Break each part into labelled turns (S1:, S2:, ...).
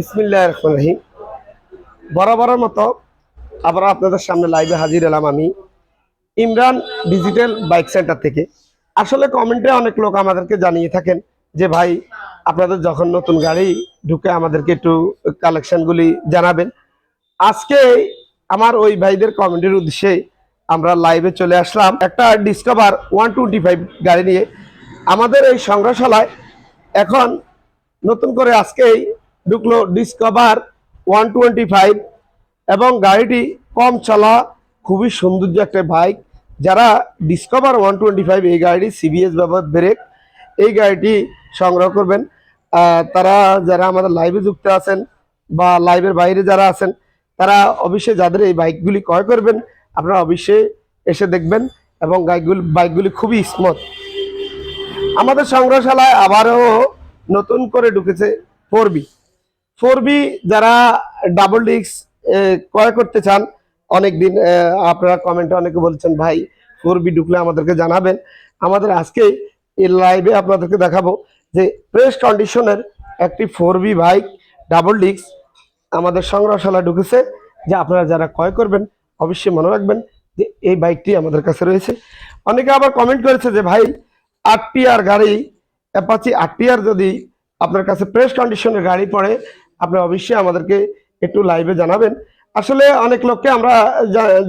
S1: বিসমিল্লাহ রহমান রহিম। বরাবরের মতো আবার আপনাদের সামনে লাইভে হাজির এলাম আমি। ইমরান ডিজিটাল বাইক সেন্টার থেকে। আসলে কমেন্টে অনেক লোক আমাদেরকে জানিয়ে থাকেন যে, ভাই, আপনাদের যখন নতুন গাড়ি ঢুকে আমাদেরকে একটু কালেকশনগুলি জানাবেন। আজকে আমার ওই ভাইদের কমেন্টের উদ্দেশ্যে আমরা লাইভে চলে আসলাম একটা ডিসকভার ওয়ান টোয়েন্টি ফাইভ গাড়ি নিয়ে। আমাদের এই সংগ্রহশালায় এখন নতুন করে আজকেই ঢুকলো ডিসকভার ওয়ান টোয়েন্টি ফাইভ এবং গাড়িটি কম চলা, খুবই সৌন্দর্য একটা বাইক যারা ডিসকভার ওয়ান টোয়েন্টি ফাইভ এই গাড়িটি সিবিএস ব্যবহার ব্রেক এই গাড়িটি সংগ্রহ করবেন। তারা যারা আমাদের লাইভে যুক্ত আছেন বা লাইভের বাইরে যারা আছেন, তারা অবশ্যই যাদের এই বাইকগুলি ক্রয় করবেন, আপনারা অবশ্যই এসে দেখবেন এবং গাইগুলি বাইকগুলি খুবই স্মুথ আমাদের সংগ্রহশালায় আবারও নতুন করে ঢুকেছে ফোর ফোর বি যারা ডাবল ডিস্ক ক্রয় করতে চান, অনেকদিন আপনারা কমেন্টে অনেকে বলছেন, ভাই, ফোর বি ঢুকলে আমাদেরকে জানাবেন। আমাদের আজকে এই লাইভে আপনাদেরকে দেখাবো যে প্রেস কন্ডিশনের একটি four B bike double disc আমাদের সংগ্রহশালা ঢুকেছে। যে আপনারা যারা ক্রয় করবেন, অবশ্যই মনে রাখবেন যে এই বাইকটি আমাদের কাছে রয়েছে। অনেকে আবার কমেন্ট করেছে যে, ভাই আট টিয়ার গাড়ি অ্যাপাচি আট টিয়ার যদি আপনার কাছে প্রেস কন্ডিশনের গাড়ি পড়ে আপনি অবশ্যই আমাদেরকে একটু লাইভে জানাবেন। আসলে অনেক লোককে আমরা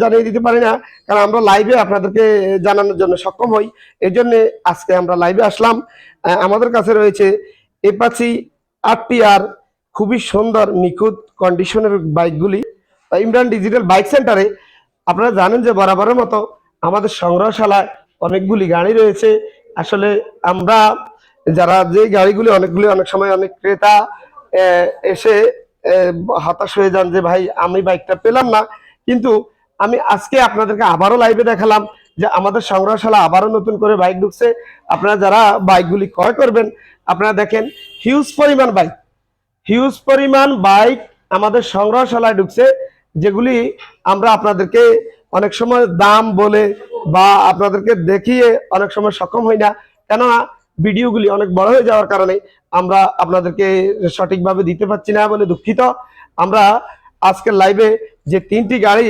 S1: জানিয়ে দিতে পারি না, কারণ আমরা লাইভে আপনাদেরকে জানানোর জন্য সক্ষম হই। এই জন্য আজকে আমরা লাইভে আসলাম। আমাদের কাছে রয়েছে এপাচি আট টিয়ার খুবই সুন্দর, নিখুঁত কন্ডিশনের বাইকগুলি ইমরান ডিজিটাল বাইক সেন্টারে আপনারা জানেন যে বরাবরের মতো আমাদের সংগ্রহশালায় অনেকগুলি গাড়ি রয়েছে। আসলে আমরা যারা যে গাড়িগুলি অনেকগুলি অনেক সময় অনেক ক্রেতা এসে হতাশ হয়ে যান যে, ভাই, আমি বাইকটা পেলাম না। কিন্তু আমি আজকে আপনাদেরকে আবারও লাইভে দেখালাম যে, আমাদের সংগ্রহশালা আবারও নতুন করে বাইক ঢুকছে। আপনারা যারা বাইকগুলি ক্রয় করবেন, আপনারা দেখেন হিউজ পরিমাণ বাইক হিউজ পরিমাণ বাইক আমাদের সংগ্রহশালায় ঢুকছে, যেগুলি আমরা আপনাদেরকে অনেক সময় দাম বলে বা আপনাদেরকে দেখিয়ে অনেক সময় সক্ষম হই না। কেননা ভিডিওগুলি অনেক বড় হয়ে যাওয়ার কারণে আমরা আপনাদেরকে সঠিকভাবে দিতে পারছি না বলে দুঃখিত। আমরা আজকের লাইভে যে তিনটি গাড়ি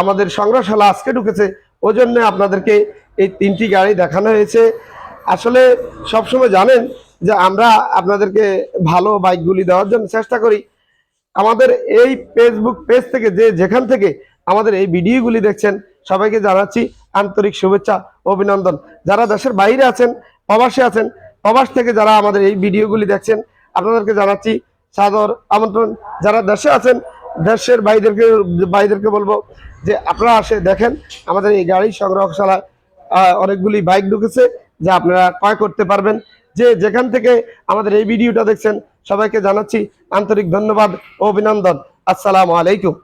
S1: আমাদের সংগ্রহশালা আজকে ঢুকেছে, ওই জন্য আপনাদেরকে এই তিনটি গাড়ি দেখানো হয়েছে। আসলে সবসময় জানেন যে আমরা আপনাদেরকে ভালো বাইকগুলি দেওয়ার জন্য চেষ্টা করি। আমাদের এই ফেসবুক পেজ থেকে যে যেখান থেকে আমাদের এই ভিডিওগুলি দেখছেন সবাইকে জানাচ্ছি আন্তরিক শুভেচ্ছা, অভিনন্দন। যারা দেশের বাইরে আছেন, প্রবাসে আছেন, প্রবাস থেকে যারা আমাদের এই ভিডিওগুলি দেখছেন, আপনাদেরকে জানাচ্ছি সাদর আমন্ত্রণ। যারা দেশে আছেন, দেশের বাইদেরকে বাইদেরকে বলব যে আপনারা আসে দেখেন, আমাদের এই গাড়ি সংগ্রহশালায় অনেকগুলি বাইক ঢুকেছে যা আপনারা ক্রয় করতে পারবেন। যে যেখান থেকে আমাদের এই ভিডিওটা দেখছেন, সবাইকে জানাচ্ছি আন্তরিক ধন্যবাদ ও অভিনন্দন। আসসালামু আলাইকুম।